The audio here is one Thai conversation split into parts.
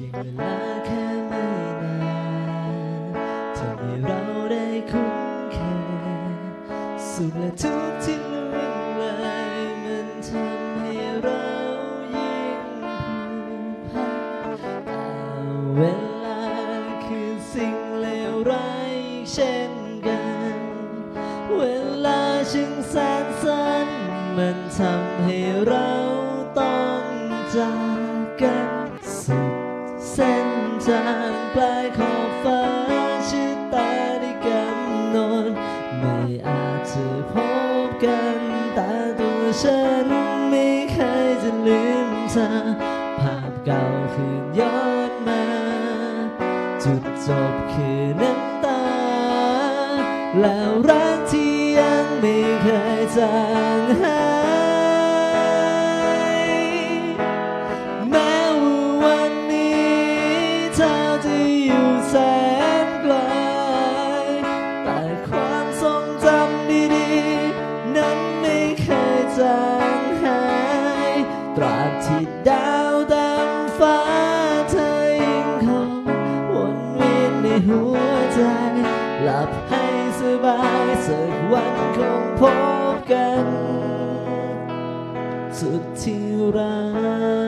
พียงเวลาแค่ไม่นานทำให้เราได้คุ้นเคยสุขและทุกข์ที่ล่วงเลยมันทำให้เรายิ่งผูกพันแต่เวลาคือสิ่งเลวร้ายเช่นกัน เวลาช่างแสนสั้นมันทำให้เราางปลายขอบฟ้าชื่อตาได้กำหนดไม่อาจจะพบกันแต่ตัวฉันไม่เคยจะลืมเธอภาพเก่าคืนย้อนมา จุดจบคือน้ำตา แล้วรักที่ยังไม่เคยจางหาย เธอจะอยู่แสนไกล แต่ความทรงจำดีๆ นั้นไม่เคยจางหาย ตราบที่ดาวดำฟ้าเธอยังคงวนเวียนในหัวใจ หลับให้สบายสักวันคงพบกัน สุดที่รัก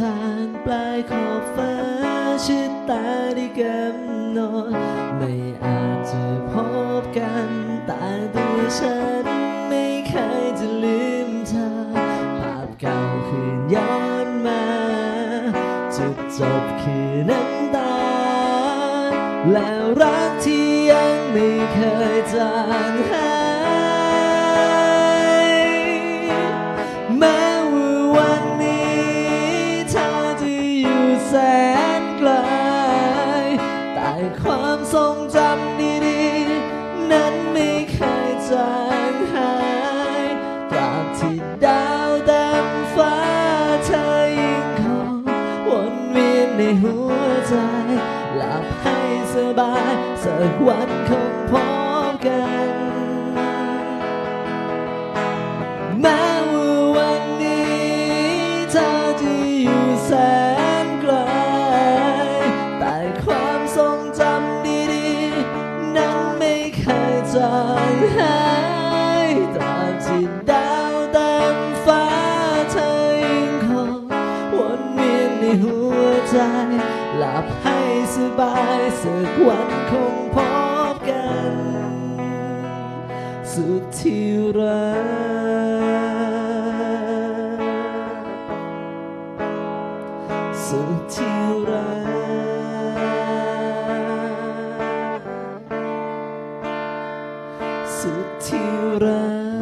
ทางปลายขอบฟ้าชิดตาได้กำหนดไม่อาจจะพบกันแต่ตัวฉันไม่เคยจะลืมเธอภาพเก่าคืนย้อนมาจุดจบคือน้ำตา แล้วรักที่ยังไม่เคยจางหาย นไกล แต่ความทรงจำดีๆ นั้นไม่เคยจางหายตราบที่ดาวเต็มฟ้าเธอยังคงวนเวียนในหัวใจ หลับให้สบายสักวันคงพบางหายตราบที่ดาวเต็มฟ้าเธอยังคงวนเวียนในหัวใจ หลับให้สบายสักวันคงพบกัน สุดที่รักสุดที่รัก สุดที่รัก